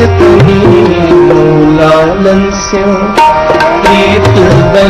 किंचितनी मूलालस्य प्रीत बनी